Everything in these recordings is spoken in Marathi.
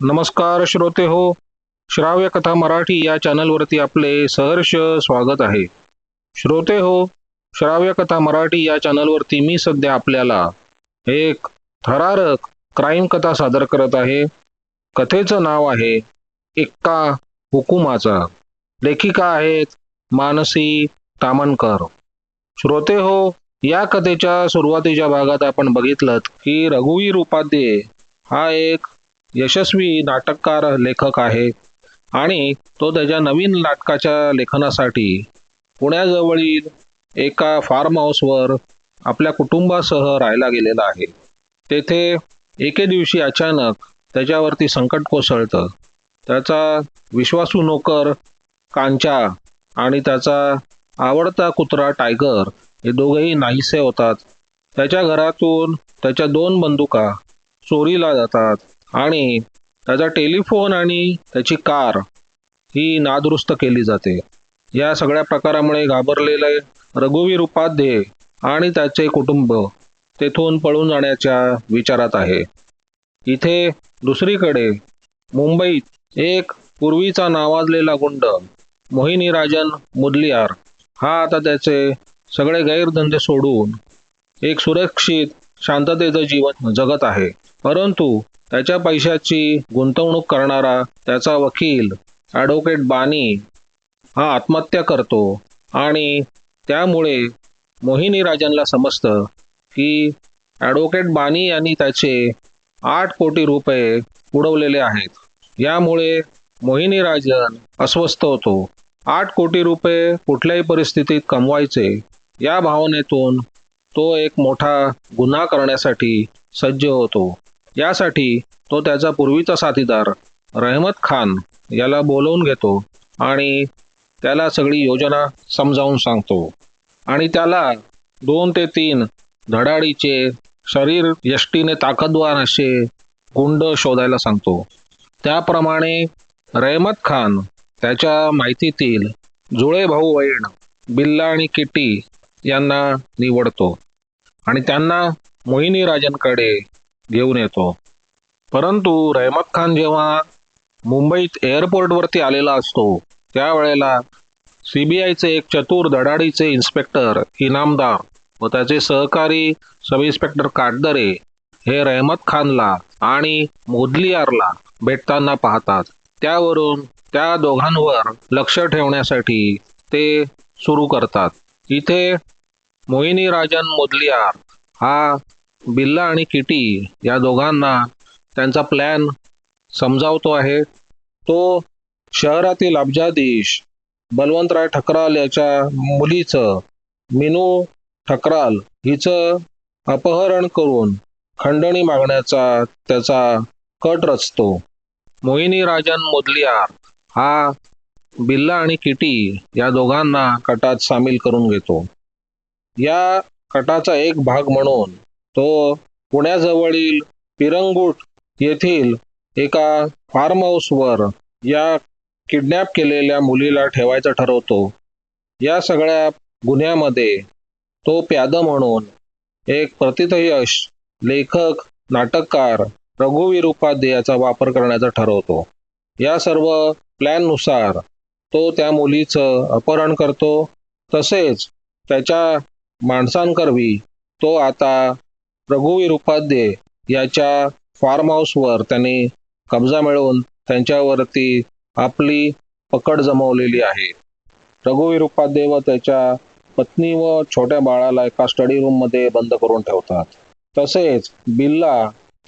नमस्कार श्रोते हो श्राव्य कथा मराठी या चॅनलवरती आपले सहर्ष स्वागत आहे. श्रोते हो श्राव्य कथा मराठी या चॅनलवरती मी सध्या आपल्याला एक थरारक क्राईम कथा सादर करत आहे. कथेचं नाव आहे एक्का हुकुमाचा. लेखिका आहेत मानसी तामणकर. श्रोते हो या कथेच्या सुरुवातीच्या भागात आपण बघितलं की रघुवीर उपाध्ये हा एक यशस्वी नाटककार लेखक आहे आणि तो त्याच्या नवीन नाटकाच्या लेखनासाठी पुण्याजवळील एका फार्म हाऊसवर आपल्या कुटुंबासह राहायला गेलेला आहे. तेथे एके दिवशी अचानक त्याच्यावरती संकट कोसळतं. त्याचा विश्वासू नोकर कांचा आणि त्याचा आवडता कुत्रा टायगर हे दोघेही नाहीसे होतात. त्याच्या घरातून त्याच्या दोन बंदुका चोरीला जातात. आणि त्याचा टेलिफोन आणि त्याची कार ही नादुरुस्त केली जाते. या सगळ्या प्रकारामुळे घाबरलेले रघुवीर उपाध्ये आणि त्याचे कुटुंब तेथून पळून जाण्याच्या विचारात आहे. इथे दुसरीकडे मुंबईत एक पूर्वीचा नावाजलेला गुंड मोहिनी राजन मुदलियार हा आता त्याचे सगळे गैरधंदे सोडून एक सुरक्षित शांततेचं जीवन जगत आहे. परंतु त्याच्या पैशाची गुंतवणूक करणारा त्याचा वकील ॲडव्होकेट बानी हा आत्महत्या करतो आणि त्यामुळे मोहिनी राजनला समजतं की ॲडव्होकेट बानी यांनी त्याचे आठ कोटी रुपये उडवलेले आहेत. यामुळे मोहिनी राजन अस्वस्थ होतो. आठ कोटी रुपये कुठल्याही परिस्थितीत कमवायचे या भावनेतून तो एक मोठा गुन्हा करण्यासाठी सज्ज होतो. यासाठी तो त्याचा पूर्वीचा साथीदार रहमत खान याला बोलवून घेतो आणि त्याला सगळी योजना समजावून सांगतो. आणि त्याला दोन ते तीन धडाडीचे शरीर यष्टीने ताकदवार असे गुंड शोधायला सांगतो. त्याप्रमाणे रहमत खान त्याच्या माहितीतील जुळे भाऊ वैण बिल्ला आणि किटी यांना निवडतो. आणि त्यांना मोहिनी राजनकडे घेऊन येतो. परंतु रहमत खान जेव्हा मुंबईत एअरपोर्टवरती आलेला असतो त्यावेळेला सी बी आयचे एक चतुर धडाडीचे इन्स्पेक्टर इनामदार व त्याचे सहकारी सब इन्स्पेक्टर काटदरे हे रहमत खानला आणि मोदलियारला भेटताना पाहतात. त्यावरून त्या दोघांवर लक्ष ठेवण्यासाठी ते सुरू करतात. इथे मोहिनी राजन मोदलियार हा बिल्ला आणि किटी या दोघांना त्यांचा प्लॅन समजावतो आहे. तो शहरातील अब्जाधीश बलवंतराय ठकराल याच्या मुलीचं मिनू ठकराल हिचं अपहरण करून खंडणी मागण्याचा त्याचा कट रचतो. मोहिनी राजन मुदलियार हा बिल्ला आणि किटी या दोघांना कटात सामील करून घेतो. या कटाचा एक भाग म्हणून तो पुण्याजवळील पिरंगुट येथील एका फार्म हाऊसवर या किडनॅप केलेल्या मुलीला ठेवायचं ठरवतो. या सगळ्या गुन्ह्यामध्ये तो प्याद म्हणून एक प्रतिथयश लेखक नाटककार रघुवीर उपाध्यायाचा वापर करण्याचा ठरवतो. या सर्व प्लॅननुसार तो त्या मुलीचं अपहरण करतो. तसेच त्याच्या माणसांकरवी तो आता रघुवीर उपाध्ये याच्या फार्म हाऊसवर त्यांनी कब्जा मिळवून त्यांच्यावरती आपली पकड जमवलेली आहे. रघुवीर उपाध्ये व त्याच्या पत्नी व छोट्या बाळाला एका स्टडी रूममध्ये बंद करून ठेवतात. तसेच बिल्ला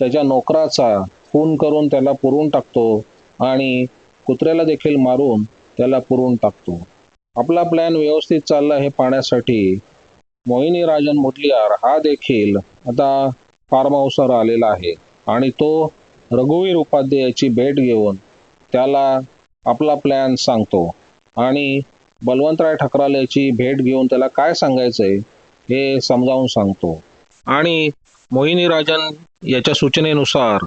त्याच्या नोकराचा खून करून त्याला पुरून टाकतो आणि कुत्र्याला देखील मारून त्याला पुरून टाकतो. आपला प्लॅन व्यवस्थित चालला हे पाहण्यासाठी मोहिनी राजन मुदलियार हा देखील आता फार्म हाऊसवर आलेला आहे. आणि तो रघुवीर उपाध्यायाची भेट घेऊन त्याला आपला प्लॅन सांगतो. आणि बलवंतराय ठकराल याची भेट घेऊन त्याला काय सांगायचंय हे समजावून सांगतो. आणि मोहिनी राजन याच्या सूचनेनुसार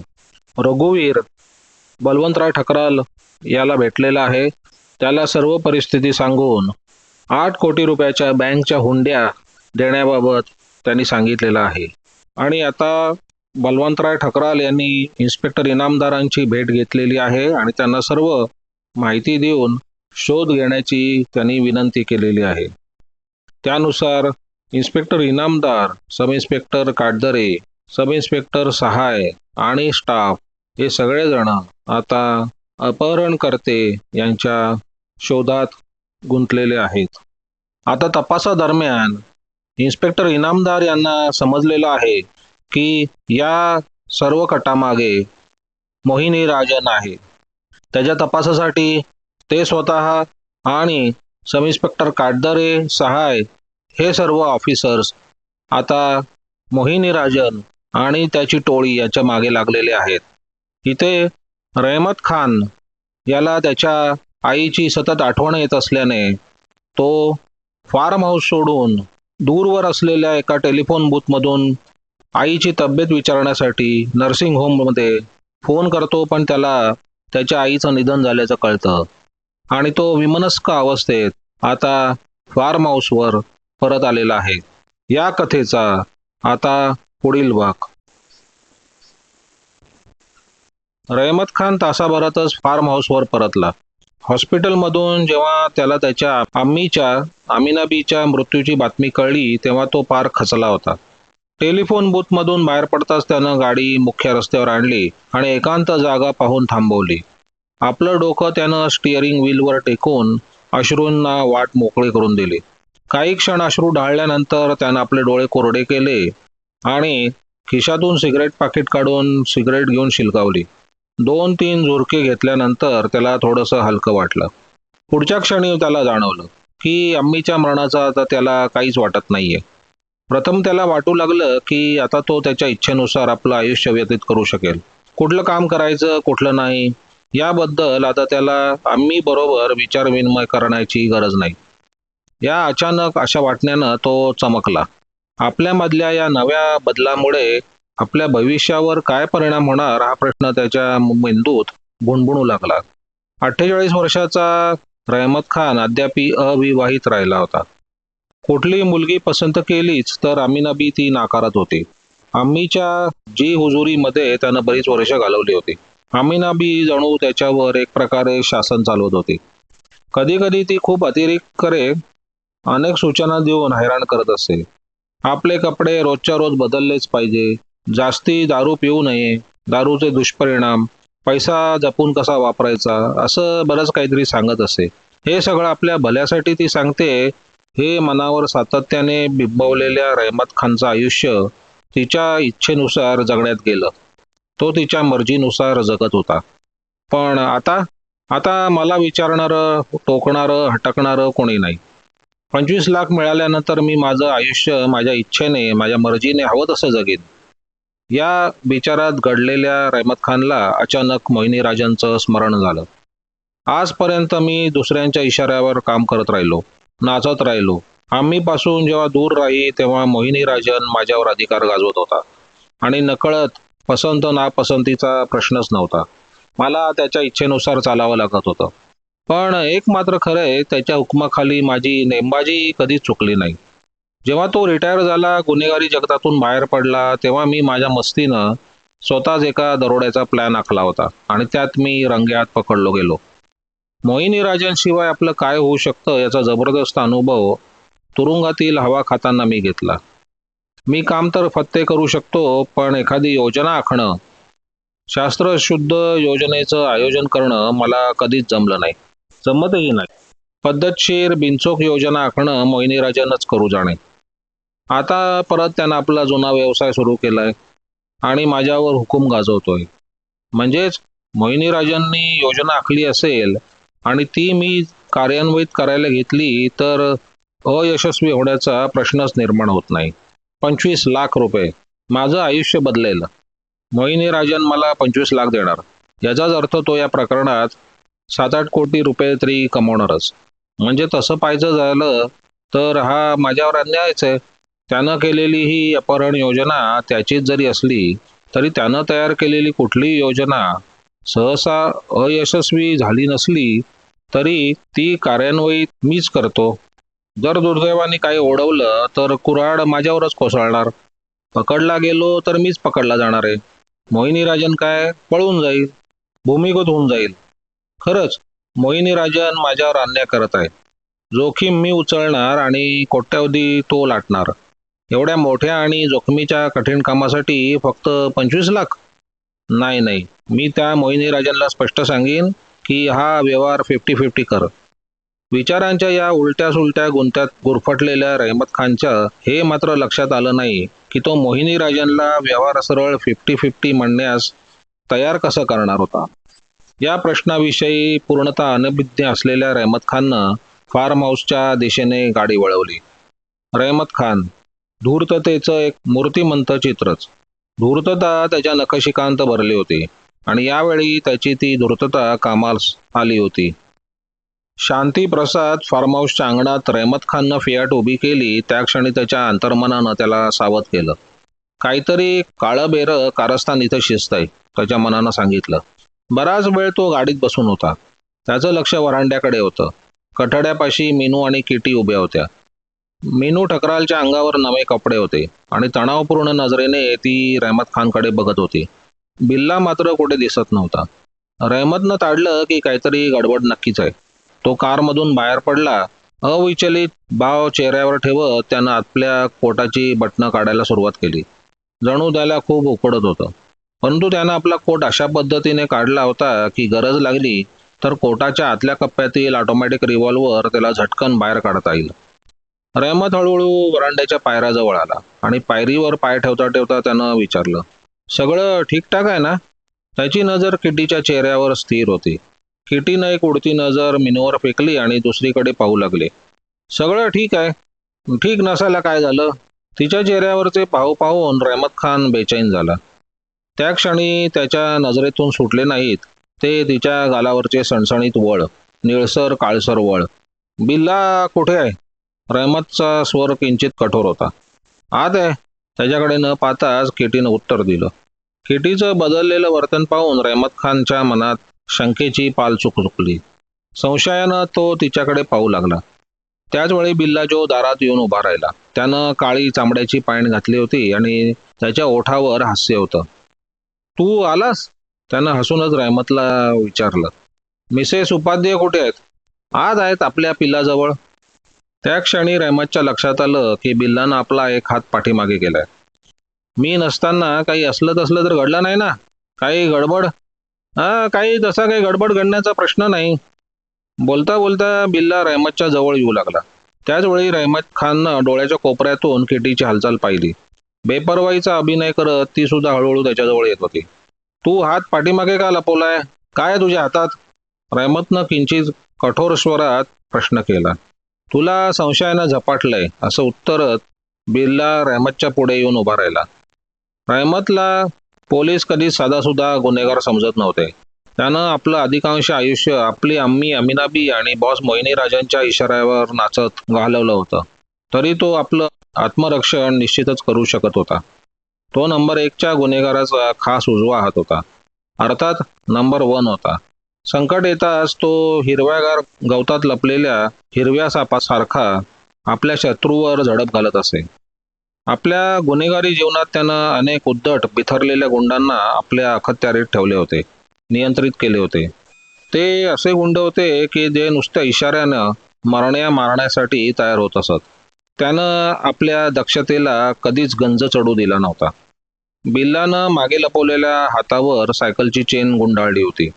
रघुवीर बलवंतराय ठकराल याला भेटलेला आहे. त्याला सर्व परिस्थिती सांगून आठ कोटी रुपयाच्या बँकच्या हुंड्या देण्याबाबत त्यांनी सांगितलेलं आहे. आणि आता बलवंतराय ठकराल यांनी इन्स्पेक्टर इनामदारांची भेट घेतलेली आहे आणि त्यांना सर्व माहिती देऊन शोध घेण्याची त्यांनी विनंती केलेली आहे. त्यानुसार inspector Inamdar sub inspector Katdare sub inspector Sahay आणि स्टाफ हे सगळेजण आता अपहरणकर्ते यांच्या शोधात गुंतलेले आहेत. आता तपासादरम्यान इन्स्पेक्टर इनामदार यांना समजलेलं आहे की या सर्व कटामागे मोहिनी राजन आहे. त्याच्या तपासासाठी ते स्वतः आणि सब इन्स्पेक्टर काटदरे सहाय हे सर्व ऑफिसर्स आता मोहिनी राजन आणि त्याची टोळी याच्या मागे लागलेले आहेत. इथे रहमत खान याला त्याच्या आईची सतत आठवण येत असल्याने तो फार्म हाऊस सोडून दूरवर असलेल्या एका टेलिफोन बूथमधून आईची तब्येत विचारण्यासाठी नर्सिंग होममध्ये फोन करतो पण त्याला त्याच्या आईचं निधन झाल्याचं कळतं. आणि तो विमनस्क अवस्थेत आता फार्म हाऊसवर परत आलेला आहे. या कथेचा आता पुढील भाग. रहमत खान तासाभरातच फार्म हाऊसवर परतला. हॉस्पिटलमधून जेव्हा त्याला त्याच्या आम्मीच्या आमिनाबीच्या मृत्यूची बातमी कळली तेव्हा तो पार खचला होता. टेलिफोन बूथमधून बाहेर पडताच त्यानं गाडी मुख्य रस्त्यावर आणली आणि एकांत जागा पाहून थांबवली. आपलं डोकं त्यानं स्टिअरिंग व्हीलवर टेकून अश्रूंना वाट मोकळी करून दिली. काही क्षण अश्रू ढाळल्यानंतर त्यानं आपले डोळे कोरडे केले आणि खिशातून सिगरेट पाकिट काढून सिगरेट घेऊन शिलकावली. दोन तीन झुरके घेतल्यानंतर त्याला थोडंसं हलकं वाटलं. पुढच्या क्षणी त्याला जाणवलं की अम्मीच्या मरणाचं आता त्याला काहीच वाटत नाहीये. प्रथम त्याला वाटू लागलं की आता तो त्याच्या इच्छेनुसार आपलं आयुष्य व्यतीत करू शकेल. कुठलं काम करायचं कुठलं नाही याबद्दल आता त्याला आम्ही बरोबर विचारविनिमय करण्याची गरज नाही. या अचानक अशा वाटण्यानं तो चमकला. आपल्यामधल्या या नव्या बदलामुळे आपल्या भविष्यावर काय परिणाम होणार हा प्रश्न त्याच्या मेंदूत भुणभुणू लागला. अठ्ठेचाळीस वर्षाचा रहमत खान अद्यापी अविवाहित राहिला होता. कुठली मुलगी पसंत केलीच तर अमीनाबी ती नाकारत होती. आम्हीच्या जी हुजुरीमध्ये त्यानं बरीच वर्ष घालवली होती. आमिनाबी जणू त्याच्यावर एक प्रकारे शासन चालवत होती. कधी कधी ती खूप अतिरिक्त करे अनेक सूचना देऊन हैराण करत असे. आपले कपडे रोजच्या रोज बदललेच पाहिजे. जास्ती दारू पिऊ नये दारूचे दुष्परिणाम पैसा जपून कसा वापरायचा असं बरंच काहीतरी सांगत असे. हे सगळं आपल्या भल्यासाठी ती सांगते हे मनावर सातत्याने बिंबवलेल्या रहमत खानचं आयुष्य तिच्या इच्छेनुसार जगण्यात गेलं. तो तिच्या मर्जीनुसार जगत होता. पण आता आता मला विचारणारं टोकणारं हटकणारं कोणी नाही. पंचवीस लाख मिळाल्यानंतर मी माझं आयुष्य माझ्या इच्छेने माझ्या मर्जीने हवं तसं जगेन. या विचारात घडलेल्या रहमत खानला अचानक मोहिनी राजांचं स्मरण झालं. आजपर्यंत मी दुसऱ्यांच्या इशाऱ्यावर काम करत राहिलो नाचत राहिलो. आम्हीपासून जेव्हा दूर राही तेव्हा मोहिनी राजन माझ्यावर अधिकार गाजवत होता. आणि नकळत पसंत नापसंतीचा प्रश्नच नव्हता. मला त्याच्या इच्छेनुसार चालावं लागत होतं. पण एक मात्र खरं आहे त्याच्या हुकमाखाली माझी नेमबाजी कधीच चुकली नाही. जेव्हा तो रिटायर झाला गुन्हेगारी जगतातून बाहेर पडला तेव्हा मी माझ्या मस्तीनं स्वतःच एका दरोड्याचा प्लॅन आखला होता आणि त्यात मी रंग्यात पकडलो गेलो. मोहिनी राजांशिवाय आपलं काय होऊ शकतं याचा जबरदस्त अनुभव तुरुंगातील हवा खाताना मी घेतला. मी काम तर फत्ते करू शकतो पण एखादी योजना आखणं शास्त्रशुद्ध योजनेचं आयोजन करणं मला कधीच जमलं नाही जमतही नाही. पद्धतशीर बिनचोक योजना आखणं मोहिनीराजनच करू जाणे. आता परत त्यानं आपला जुना व्यवसाय सुरू केलाय आणि माझ्यावर हुकूम गाजवतोय. म्हणजेच मोहिनी राजांनी योजना आखली असेल आणि ती मी कार्यान्वित करायला घेतली तर अयशस्वी होण्याचा प्रश्नच निर्माण होत नाही. पंचवीस लाख रुपये. माझं आयुष्य बदलेल. मोहिनी राजन मला पंचवीस लाख देणार. याचाच अर्थ तो या प्रकरणात सात आठ कोटी रुपये तरी कमवणारच. म्हणजे तसं पाहिजे झालं तर हा माझ्यावर अन्यायच आहे. त्यानं केलेली ही अपहरण योजना त्याचीच जरी असली तरी त्यानं तयार केलेली कुठलीही योजना सहसा अयशस्वी झाली नसली तरी ती कार्यान्वयित मीच करतो. जर दुर्दैवाने काही ओढवलं तर कुऱ्हाड माझ्यावरच कोसळणार. पकडला गेलो तर मीच पकडला जाणार आहे. मोहिनी राजन काय? पळून जाईल. भूमिगत होऊन जाईल. खरंच मोहिनी राजन माझ्यावर अन्याय करत आहे जोखीम मी उचलणार आणि कोट्यावधी तो लाटणार. एवढ्या मोठ्या आणि जोखमीच्या कठीण कामासाठी फक्त पंचवीस लाख? नाही नाही. मी त्या मोहिनी राजांना स्पष्ट सांगेन की हा व्यवहार फिफ्टी फिफ्टी कर. विचारांच्या या उलट्या सुलट्या गुंत्यात गुरफटलेल्या रहमत खानच्या हे मात्र लक्षात आलं नाही की तो मोहिनी राजांना व्यवहार सरळ फिफ्टी फिफ्टी म्हणण्यास तयार कसं करणार होता? या प्रश्नाविषयी पूर्णतः अनभिज्ञ असलेल्या रहमत खाननं फार्म हाऊसच्या दिशेने गाडी वळवली. रहमत खान धूर्ततेचं एक मूर्तिमंत चित्रच. धूर्तता त्याच्या नखशिकांत भरली होती आणि यावेळी त्याची ती धूर्तता कामास आली होती. शांती प्रसाद फार्म हाऊसच्या अंगणात रहमत खाननं फियाट उभी केली त्या क्षणी त्याच्या अंतर्मनानं त्याला सावध केलं. काहीतरी काळं बेरं कारस्थान इथं शिजतंय त्याच्या मनानं सांगितलं. बराच वेळ तो गाडीत बसून होता. त्याचं लक्ष वरांड्याकडे होतं. कठड्यापाशी मीनू आणि किटी उभ्या होत्या. मीनू ठकरालच्या अंगावर नवे कपडे होते आणि तणावपूर्ण नजरेने ती रहमत खानकडे बघत होती. बिल्ला मात्र कुठे दिसत नव्हता. रहमतनं ताडलं की काहीतरी गडबड नक्कीच आहे. तो कारमधून बाहेर पडला अविचलित भाव चेहऱ्यावर ठेवत त्यानं आपल्या कोटाची बटणं काढायला सुरुवात केली. जणू त्याला खूप उकडत होतं. परंतु त्यानं आपला कोट अशा पद्धतीने काढला होता की गरज लागली तर कोटाच्या आतल्या कप्प्यातील ऑटोमॅटिक रिव्हॉल्वर त्याला झटकन बाहेर काढता येईल. रहमत हळूहळू वरांड्याच्या पायऱ्याजवळ आला आणि पायरीवर पाय ठेवता ठेवता त्यानं विचारलं सगळं ठीकठाक आहे ना? त्याची नजर किटीच्या चेहऱ्यावर स्थिर होती. किटीनं एक उडती नजर मिनूवर फेकली आणि दुसरीकडे पाहू लागले सगळं ठीक आहे. ठीक नसायला काय झालं? तिच्या चेहऱ्यावरचे पाहू पाहून रहमत खान बेचैन झाला. त्या क्षणी त्याच्या नजरेतून सुटले नाहीत. ते तिच्या गालावरचे सणसणीत वळ निळसर काळसर वळ बिल्ला कुठे आहे? रहमतचा स्वर किंचित कठोर होता. आत आहे त्याच्याकडे न पाहताच केटीनं उत्तर दिलं. केटीचं बदललेलं वर्तन पाहून रहमत खानच्या मनात शंकेची पाल चुक चुकली. संशयानं तो तिच्याकडे पाहू लागला. त्याचवेळी बिल्लाजो दारात येऊन उभा राहिला. त्यानं काळी चामड्याची पायण घातली होती आणि त्याच्या ओठावर हास्य होतं. तू आलास? त्यानं हसूनच रहमतला विचारलं. मिसेस उपाध्याय कुठे आहेत? आज आहेत आपल्या पिल्लाजवळ. त्या क्षणी रहमतच्या लक्षात आलं की बिल्लानं आपला एक हात पाठीमागे केलाय. मी नसताना काही असलं तसलं तर घडलं नाही ना? काही गडबड? हा काही तसा काही गडबड घडण्याचा प्रश्न नाही. बोलता बोलता बिल्ला रहमतच्या जवळ येऊ लागला. त्याचवेळी रहमत खाननं डोळ्याच्या कोपऱ्यातून किटीची हालचाल पाहिली. बेपरवाईचा अभिनय करत ती सुद्धा हळूहळू त्याच्याजवळ येत होती. तू हात पाठीमागे का लपवलाय? काय तुझ्या हातात? रहमतनं किंचित कठोर स्वरात प्रश्न केला. तुला संशयानं झपाटलंय असं उत्तरत बिर्ला रहमतच्या पुढे येऊन उभा राहिला. रहमतला पोलीस कधी साधासुद्धा गुन्हेगार समजत नव्हते. त्यानं आपलं अधिकांश आयुष्य आपली अम्मी अमिनाबी आणि बॉस मोहिनी राजांच्या इशाऱ्यावर नाचत घालवलं होतं. तरी तो आपलं आत्मरक्षण निश्चितच करू शकत होता. तो नंबर एकच्या गुन्हेगाराचा खास उजवा हात होता. अर्थात नंबर वन होता. संकट येताच तो हिरव्यागार गवतात लपलेल्या हिरव्या सापासारखा आपल्या शत्रूवर झडप घालत असे. आपल्या गुन्हेगारी जीवनात त्यानं अनेक उद्धट बिथरलेल्या गुंडांना आपल्या अखत्यारीत ठेवले होते नियंत्रित केले होते. ते असे गुंड होते की जे नुसत्या इशाऱ्यानं मरण्या मारण्यासाठी तयार होत असत. त्यानं आपल्या दक्षतेला कधीच गंज चढू दिला नव्हता. बिल्लानं मागे लपवलेल्या हातावर सायकलची चेन गुंडाळली होती.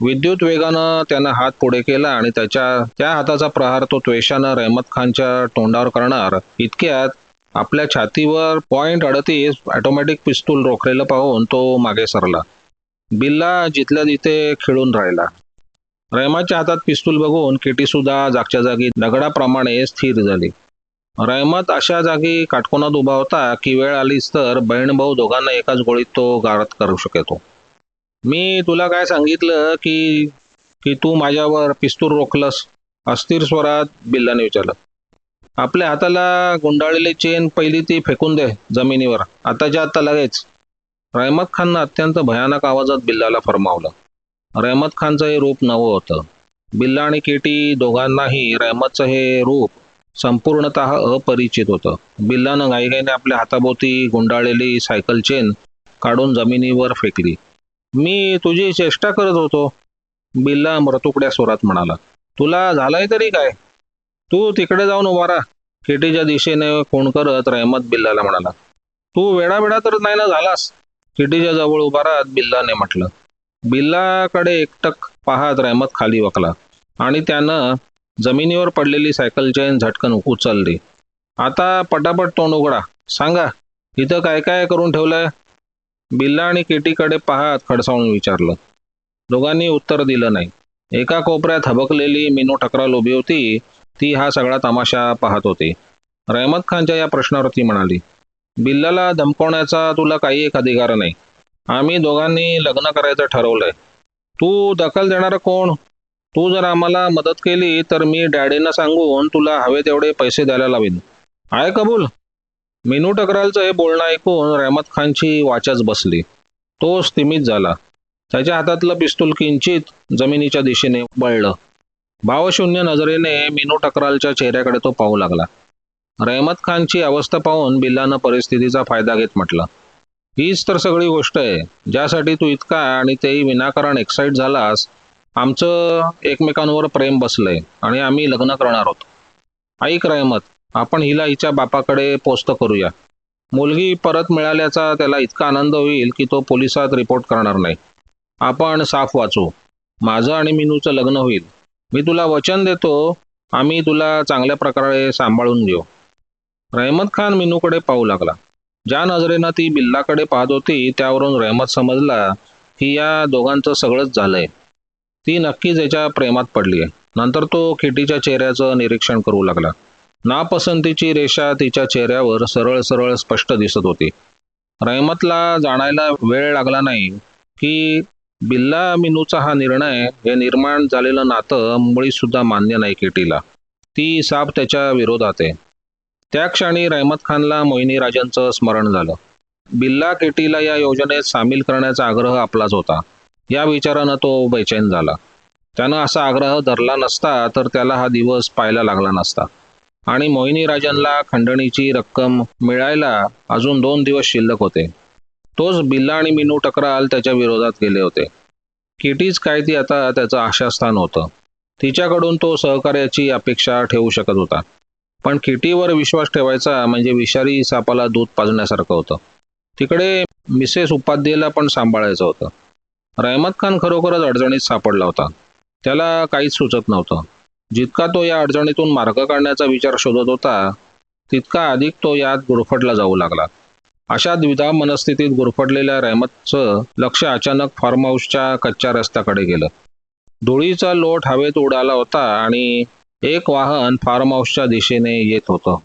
विद्युत वेगानं त्यानं हात पुढे केला आणि त्याच्या त्या हाताचा प्रहार तो त्वेषानं रहमत खानच्या तोंडावर करणार. इतक्यात आपल्या छातीवर पॉइंट अडतीस ऑटोमॅटिक पिस्तूल रोखलेलं पाहून तो मागे सरला. बिल्ला जिथल्या तिथे खिळून राहिला. रहमतच्या हातात पिस्तूल बघून किटी सुद्धा जागच्या जागी दगडाप्रमाणे स्थिर झाली. रहमत अशा जागी काटकोनात उभा होता की वेळ आलीच तर बहीण भाऊ दोघांना एकाच गोळीत तो गारत करू शकतो मी तुला काय सांगितलं की की तू माझ्यावर पिस्तूल रोखलंस अस्थिर स्वरात बिल्लाने विचारलं. आपल्या हाताला गुंडाळलेली चेन पहिली ती फेकून दे जमिनीवर. आताच्या आता लगेच रहमत खाननं अत्यंत भयानक आवाजात बिल्लाला फरमावलं. रहमत खानचं हे रूप नवं होतं. बिल्ला आणि केटी दोघांनाही रहमतचं हे रूप संपूर्णत अपरिचित होतं. बिल्लानं घाईघाईने आपल्या हाताभोवती गुंडाळलेली सायकल चेन काढून जमिनीवर फेकली. मी तुझी चेष्टा करत होतो. बिल्ला मृतुकड्या स्वरात म्हणाला तुला झालंय तरी काय? तू तिकडे जाऊन उभा राहा. किटीच्या दिशेने फोन करत रहमत बिल्लाला म्हणाला तू वेडा वेडा तर नाही ना झालास? किटीच्या जवळ उभा राहत बिल्लाने म्हटलं बिल्लाकडे एकटक पाहत रहमत खाली वकला आणि त्यानं जमिनीवर पडलेली सायकल चेन झटकन उचलली. आता पटापट तोंड उघडा. सांगा इथं काय काय करून ठेवलंय? बिल्ला आणि केटीकडे पाहत खडसावून विचारलं. दोघांनी उत्तर दिलं नाही. एका कोपऱ्यात हबकलेली मिनू टकराल उभी होती. ती हा सगळा तमाशा पाहत होती. रहमत खानच्या या प्रश्नावर ती म्हणाली बिल्लाला धमकवण्याचा तुला काही एक अधिकार नाही. आम्ही दोघांनी लग्न करायचं ठरवलंय. तू दखल देणार कोण? तू जर आम्हाला मदत केली तर मी डॅडींना सांगून तुला हवे तेवढे पैसे द्यायला लावीन. आहे कबूल? मेनू टकरालचं हे बोलणं ऐकून रहमत खानची वाचच बसली. तो स्थिमित झाला. त्याच्या हातातलं पिस्तूल किंचित जमिनीच्या दिशेने बळलं भावशून्य नजरेने मिनू टकरालच्या चेहऱ्याकडे तो पाहू लागला. रहमत खानची अवस्था पाहून बिल्लानं परिस्थितीचा फायदा घेत म्हटलं. हीच तर सगळी गोष्ट आहे. ज्यासाठी तू इतका आणि तेही विनाकारण एक्साईट झालास आमचं एकमेकांवर प्रेम बसलंय आणि आम्ही लग्न करणार आहोत. ऐक रहमत आपण हिला हिच्या बापाकडे पोस्त करूया. मुलगी परत मिळाल्याचा त्याला इतका आनंद होईल की तो पोलिसात रिपोर्ट करणार नाही. आपण साफ वाचू. माझं आणि मिनूचं लग्न होईल. मी तुला वचन देतो. आम्ही तुला चांगल्या प्रकारे सांभाळून घेऊ. रहमत खान मिनूकडे पाहू लागला. ज्या नजरेनं ती बिल्लाकडे पाहत होती त्यावरून रहमत समजला की या दोघांचं सगळंच झालंय. ती नक्कीच याच्या प्रेमात पडली आहे नंतर तो किटीच्या चेहऱ्याचं निरीक्षण करू लागला. नापसंतीची रेषा तिच्या चेहऱ्यावर सरळ सरळ स्पष्ट दिसत होती. रहमतला जाणायला वेळ लागला नाही की बिल्ला मिनूचा हा निर्णय हे निर्माण झालेलं नातं मुळी सुद्धा मान्य नाही केटीला. ती साप त्याच्या विरोधात आहे. त्या क्षणी रहमत खानला मोहिनी राजांचं स्मरण झालं. बिल्ला केटीला या योजनेत सामील करण्याचा आग्रह आपलाच होता. या विचारानं तो बेचैन झाला. त्यानं असा आग्रह धरला नसता तर त्याला हा दिवस पाहायला लागला नसता. आणि मोहिनी राजांना खंडणीची रक्कम मिळायला अजून दोन दिवस शिल्लक होते. तोच बिल्ला आणि मिनू टकराल त्याच्या विरोधात गेले होते. किटीच काय ती आता त्याचं आशास्थान होतं. तिच्याकडून तो सहकार्याची अपेक्षा ठेवू शकत होता. पण किटीवर विश्वास ठेवायचा म्हणजे विषारी सापाला दूध पाजण्यासारखं होतं. तिकडे मिसेस उपाध्येला पण सांभाळायचं होतं. रहमत खान खरोखरच अडचणीत सापडला होता. त्याला काहीच सुचत नव्हतं. जितका तो या अडचणीतून मार्ग काढण्याचा विचार शोधत होता तितका अधिक तो यात गुरफटला जाऊ लागला. अशा द्विधा मनस्थितीत गुरफटलेल्या रहमतचं लक्ष अचानक फार्म हाऊसच्या कच्च्या रस्त्याकडे गेलं. धुळीचा लोट हवेत उडाला होता आणि एक वाहन फार्म हाऊसच्या दिशेने येत होतं.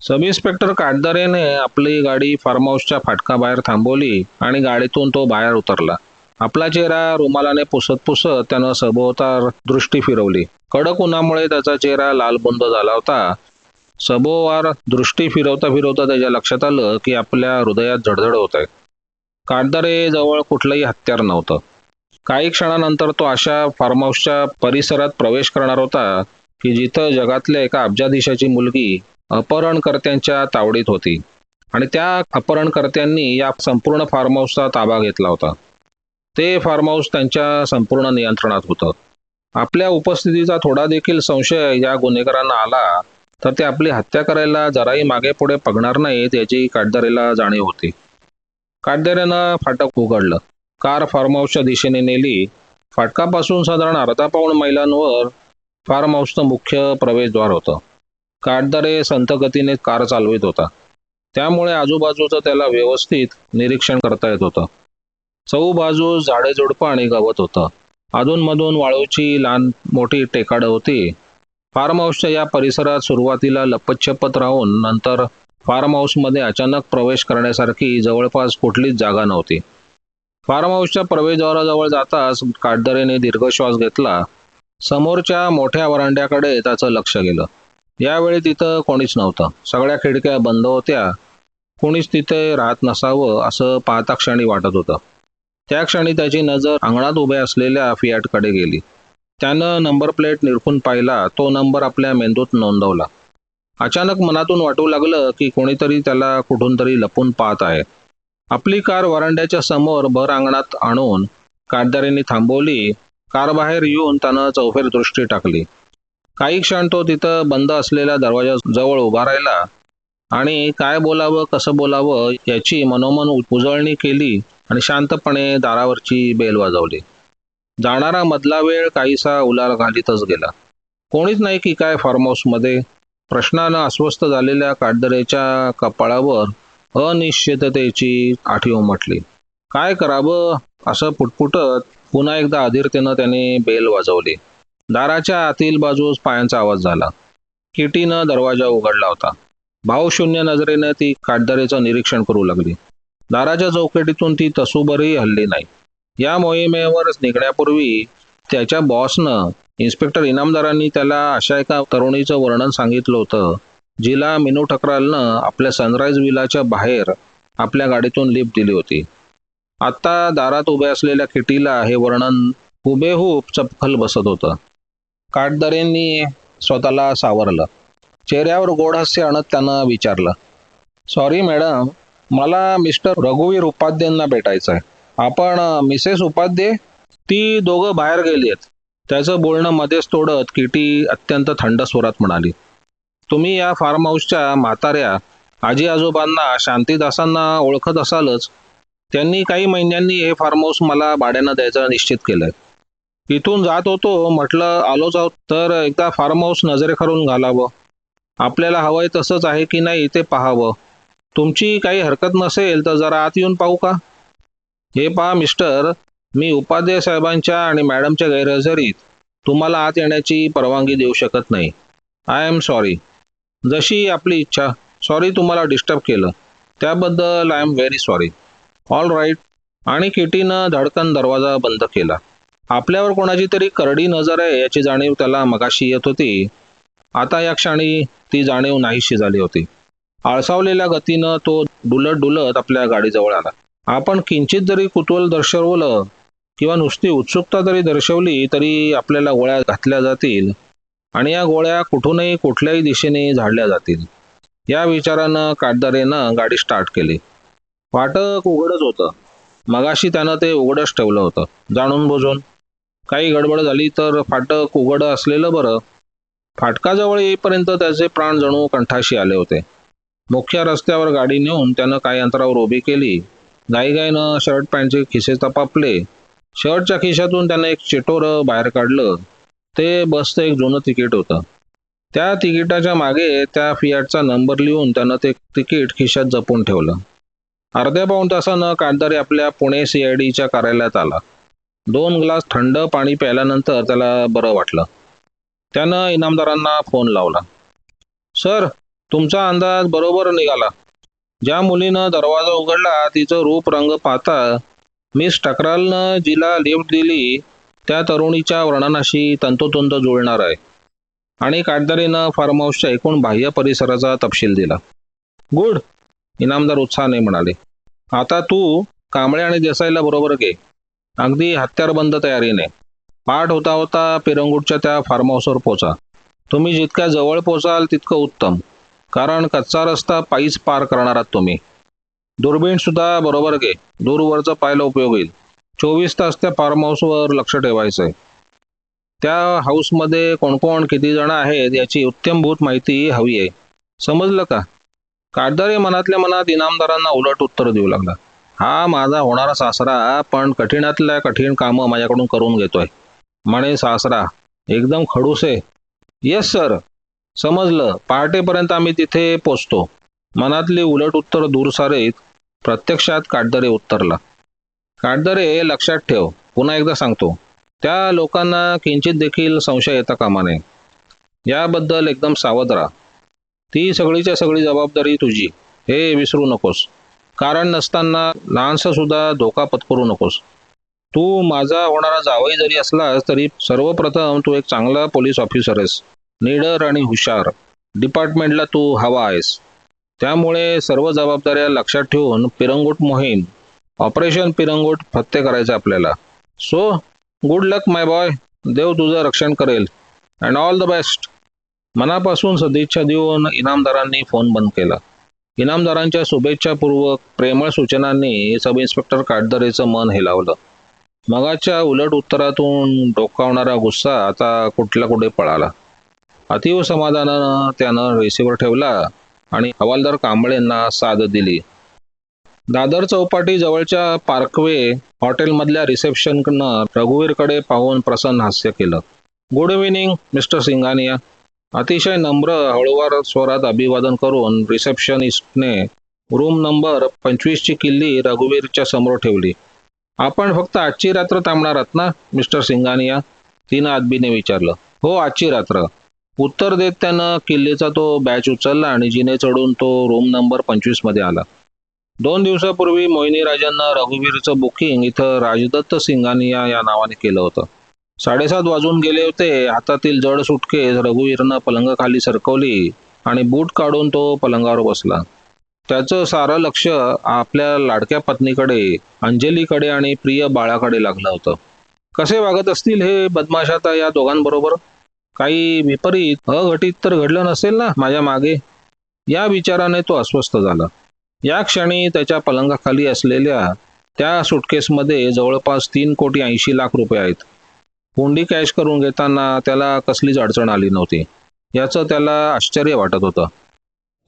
सब इन्स्पेक्टर काटदरेने आपली गाडी फार्म हाऊसच्या फाटकाबाहेर थांबवली आणि गाडीतून तो बाहेर उतरला. आपला चेहरा रुमालाने पुसत पुसत त्यानं सभोवतार दृष्टी फिरवली. कडक उन्हामुळे त्याचा चेहरा लालबुंद झाला होता. सभोवार दृष्टी फिरवता फिरवता त्याच्या लक्षात आलं की आपल्या हृदयात झडझड होत आहे काटदरे जवळ कुठलंही हत्यार नव्हतं. काही क्षणानंतर तो अशा फार्म हाऊसच्या परिसरात प्रवेश करणार होता की जिथं जगातल्या एका अब्जाधीशाची मुलगी अपहरणकर्त्यांच्या तावडीत होती. आणि त्या अपहरणकर्त्यांनी या संपूर्ण फार्म हाऊसचा ताबा घेतला होता. ते फार्म हाऊस त्यांच्या संपूर्ण नियंत्रणात होतं. आपल्या उपस्थितीचा थोडा देखील संशय या गुन्हेगारांना आला तर ते आपली हत्या करायला जराही मागे पुढे पगणार नाहीत याची काटदरेला जाणीव होती. काटदऱ्यानं फाटक उघडलं. कार फार्म हाऊसच्या दिशेने नेली. फाटकापासून साधारण अर्धा पाऊण मैलांवर फार्म हाऊसचं मुख्य प्रवेशद्वार होतं. काटदारे संत गतीने कार चालवित होता. त्यामुळे आजूबाजूचं त्याला व्यवस्थित निरीक्षण करता येत होतं. चहूबाजू झाडे झुडपं आणि गवत होतं. अधूनमधून वाळूची लहान मोठी टेकाडं होती. फार्म हाऊसच्या या परिसरात सुरुवातीला लपतछपत राहून नंतर फार्म हाऊसमध्ये अचानक प्रवेश करण्यासारखी जवळपास कुठलीच जागा नव्हती. फार्म हाऊसच्या प्रवेशद्वाराजवळ जाताच काटदरेने दीर्घ श्वास घेतला. समोरच्या मोठ्या वरांड्याकडे त्याचं लक्ष गेलं. यावेळी तिथं कोणीच नव्हतं. सगळ्या खिडक्या बंद होत्या. कोणीच तिथे राहत नसावं असं पाहता क्षणी वाटत होतं. त्या क्षणी त्याची नजर अंगणात उभ्या असलेल्या फियाटकडे गेली. त्यानं नंबर प्लेट निरखून पाहिला तो नंबर आपल्या मेंदूत नोंदवला. अचानक मनातून वाटू लागलं की कोणीतरी त्याला कुठून तरी लपून पाहत आहे. आपली कार वरांड्याच्या समोर भर अंगणात आणून कारदारीने थांबवली कार बाहेर येऊन त्यानं चौफेर दृष्टी टाकली. काही क्षण तो तिथं बंद असलेल्या दरवाजा जवळ उभा राहिला आणि काय बोलावं कसं बोलावं याची मनोमन उजळणी केली. आणि शांतपणे दारावरची बेल वाजवली. जाणारा मधला वेळ काहीसा उलार घालीतच गेला. कोणीच नाही की काय फार्महाऊसमध्ये प्रश्नानं अस्वस्थ झालेल्या काटदरेच्या कपाळावर अनिश्चिततेची आठी उमटली काय करावं? असं पुटपुटत पुन्हा एकदा अधीरतेनं त्याने बेल वाजवली. दाराच्या आतील बाजूस पायांचा आवाज झाला. किटीनं दरवाजा उघडला होता. भावशून्य नजरेनं ती काटदरेचं निरीक्षण करू लागली. दाराच्या चौकटीतून ती तसूबरही हल्ली नाही. या मोहिमेवर निघण्यापूर्वी त्याच्या बॉसनं इन्स्पेक्टर इनामदारांनी त्याला अशा एका तरुणीचं वर्णन सांगितलं होतं जिला मिनू ठकरालनं आपल्या सनराईज विलाच्या बाहेर आपल्या गाडीतून लिफ्ट दिली होती. आत्ता दारात उभ्या असलेल्या किटीला हे वर्णन हुबेहूब चपखल बसत होतं. काटदरेंनी स्वतःला सावरलं. चेहऱ्यावर गोड हास्य आणत त्यानं विचारलं सॉरी मॅडम मला मिस्टर रघुवीर उपाध्यांना भेटायचं आहे आपण मिसेस उपाध्ये ती दोघं बाहेर गेली आहेत त्याचं बोलणं मध्येच तोडत किटी अत्यंत थंड स्वरात म्हणाली. तुम्ही या फार्म हाऊसच्या म्हाताऱ्या आजी आजोबांना शांतीदासांना ओळखत असालच. त्यांनी काही महिन्यांनी हे फार्म हाऊस मला भाड्यानं द्यायचं निश्चित केलंय. इथून जात होतो म्हटलं आलोच आहोत तर एकदा फार्म हाऊस नजरेखालून घालावं. आपल्याला हवंय तसंच आहे की नाही ते पाहावं. तुमची काही हरकत नसेल तर जरा आत येऊन पाहू का? हे पहा मिस्टर मी उपाध्याय साहेबांच्या आणि मॅडमच्या गैरहजेरीत तुम्हाला आत येण्याची परवानगी देऊ शकत नाही. आय एम सॉरी जशी आपली इच्छा सॉरी तुम्हाला डिस्टर्ब केलं. त्याबद्दल I am very sorry all right आणि किटीनं धडकन दरवाजा बंद केला. आपल्यावर कोणाची तरी करडी नजर आहे याची जाणीव त्याला मगाशी येत होती. आता या क्षणी ती जाणीव नाहीशी झाली होती. आळसावलेल्या गतीनं तो डुलत डुलत आपल्या गाडीजवळ आला. आपण किंचित जरी कुतूहल दर्शवलं किंवा नुसती उत्सुकता जरी दर्शवली तरी आपल्याला गोळ्या घातल्या जातील आणि या गोळ्या कुठूनही कुठल्याही दिशेने झाडल्या जातील. या विचारानं काटदारेनं गाडी स्टार्ट केली. फाटक उघडच होतं. मगाशी त्यानं ते उघडच ठेवलं होतं. जाणून बुजून. काही गडबड झाली तर फाटक उघड असलेलं बरं. फाटकाजवळ येईपर्यंत त्याचे प्राण जणू कंठाशी आले होते. मुख्य रस्त्यावर गाडी नेऊन त्यानं काही अंतरावर उभी केली? गाईगाईनं शर्ट पॅन्टचे खिसे तपापले. शर्टच्या खिशातून त्यानं एक चिटोर बाहेर काढलं. ते बसचं एक जुनं तिकीट होतं. त्या तिकिटाच्या मागे त्या फियाटचा नंबर लिहून त्यानं ते तिकीट खिशात जपून ठेवलं. अर्ध्या पाऊण तासानं कांदारी आपल्या पुणे सी आय कार्यालयात आला. दोन ग्लास थंड पाणी प्यायल्यानंतर त्याला बरं वाटलं. त्यानं इनामदारांना फोन लावला. सर तुमचा अंदाज बरोबर निघाला. ज्या मुलीनं दरवाजा उघडला तिचं रूप रंग पाहता मिस टकरालनं जिला लिफ्ट दिली त्या तरुणीच्या वर्णनाशी तंतोतंत जुळणार आहे. आणि काटदारीनं फार्म हाऊसच्या एकूण बाह्य परिसराचा तपशील दिला. गुड इनामदार उत्साहाने म्हणाले. आता तू कांबळे आणि देसाईला बरोबर घे. अगदी हत्यारबंद तयारीने. पाठ होता होता पिरंगुटच्या त्या फार्म हाऊसवर पोचा. तुम्ही जितक्या जवळ पोचाल तितकं उत्तम. कारण कच्चा रस्ता पायीच पार करणार आहात तुम्ही. दुर्बीण सुद्धा बरोबर घे. दूरवरचं पाहायला उपयोग होईल. चोवीस तास त्या फार्म हाऊसवर लक्ष ठेवायचं आहे. त्या हाऊसमध्ये कोण कोण किती जण आहेत याची उत्तमभूत माहिती हवी आहे. समजलं का? काटदारे मनातल्या मनात इनामदारांना उलट उत्तर देऊ लागला. हा माझा होणारा सासरा पण कठीणातल्या कठीण कामं माझ्याकडून करून घेतोय. म्हणे सासरा एकदम खडूस आहे. येस सर समजलं. पहाटेपर्यंत आम्ही तिथे पोचतो. मनातली उलट उत्तर दूर सारेत प्रत्यक्षात काटदरे उत्तरला. काटदरे लक्षात ठेव. पुन्हा एकदा सांगतो. त्या लोकांना किंचित देखील संशय येता कामा नये. याबद्दल एकदम सावध राहा. ती सगळीच्या सगळी जबाबदारी तुझी. हे विसरू नकोस. कारण नसताना लहानसं सुद्धा धोका पत्करू नकोस. तू माझा होणारा जावई जरी असलास तरी सर्वप्रथम तू एक चांगला पोलीस ऑफिसर आहेस. निडर आणि हुशार. डिपार्टमेंटला तू हवा आहेस. त्यामुळे सर्व जबाबदाऱ्या लक्षात ठेवून पिरंगोट मोहीम ऑपरेशन पिरंगोट फत्ते करायचं आपल्याला. So good luck my boy. देव तुझं रक्षण करेल. अँड ऑल द बेस्ट मनापासून सदिच्छा देऊन इनामदारांनी फोन बंद केला. इनामदारांच्या शुभेच्छापूर्वक प्रेमळ सूचनांनी सब इन्स्पेक्टर काटदरेचं मन हेलावलं मगाच्या उलट उत्तरातून डोकावणारा गुस्सा आता कुठला कुठे पळाला. अतीव समाधानानं त्यानं रिसिव्हर ठेवला आणि हवालदार कांबळेंना साथ दिली. दादर चौपाटी जवळच्या पार्कवे हॉटेलमधल्या रिसेप्शननं रघुवीरकडे पाहून प्रसन्न हास्य केलं. गुड इव्हिनिंग मिस्टर सिंगानिया अतिशय नम्र हळूवार स्वरात अभिवादन करून रिसेप्शनिस्टने रूम नंबर पंचवीसची किल्ली रघुवीरच्या समोर ठेवली. आपण फक्त आजची रात्र थांबणार आहात ना मिस्टर सिंगानिया तिनं आदबीने विचारलं. हो आजची रात्र. उत्तर देत त्यानं किल्लेचा तो बॅच उचलला आणि जिने चढून तो रूम नंबर पंचवीसमध्ये आला. दोन दिवसापूर्वी मोहिनी राजांना रघुवीरचं बुकिंग इथं राजदत्त सिंगानिया या नावाने केलं होतं. साडेसात वाजून गेले होते. हातातील जड सुटकेस रघुवीरनं पलंगाखाली सरकवली आणि बूट काढून तो पलंगावर बसला. त्याचं सारं लक्ष आपल्या लाडक्या पत्नीकडे अंजलीकडे आणि प्रिय बाळाकडे लागलं होतं. कसे वागत असतील हे बदमाश आता या दोघांबरोबर? काही विपरीत अघटित तर घडलं नसेल ना माझ्या मागे? या विचाराने तो अस्वस्थ झाला. या क्षणी त्याच्या पलंगाखाली असलेल्या त्या सुटकेसमध्ये जवळपास तीन कोटी ऐंशी लाख रुपये आहेत. हुंडी कॅश करून घेताना त्याला कसलीच अडचण आली नव्हती. याचं त्याला आश्चर्य वाटत होतं.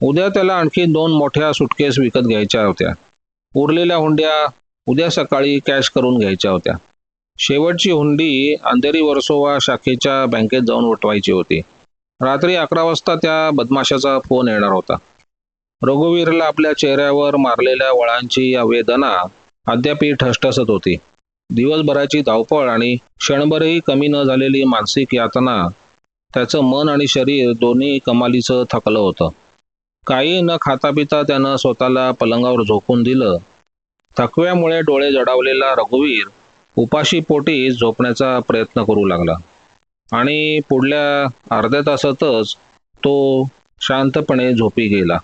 उद्या त्याला आणखी दोन मोठ्या सुटकेस विकत घ्यायच्या होत्या. उरलेल्या हुंड्या उद्या सकाळी कॅश करून घ्यायच्या होत्या. शेवटची हुंडी अंधेरी वर्सोवा शाखेच्या बँकेत जाऊन उठवायची होती. रात्री अकरा वाजता त्या बदमाशाचा फोन येणार होता. रघुवीरला आपल्या चेहऱ्यावर मारलेल्या वळांची वेदना अद्यापही ठसठसत होती. दिवसभराची धावपळ आणि क्षणभरही कमी न झालेली मानसिक यातना त्याचं मन आणि शरीर दोन्ही कमालीचं थकलं होतं. काही न खाता पिता त्यानं स्वतःला पलंगावर झोकून दिलं. थकव्यामुळे डोळे जडावलेला रघुवीर उपाशी पोटी झोपण्याचा प्रयत्न करू लागला. आणि पुढल्या अर्ध्या तासातच तो शांतपणे झोपी गेला.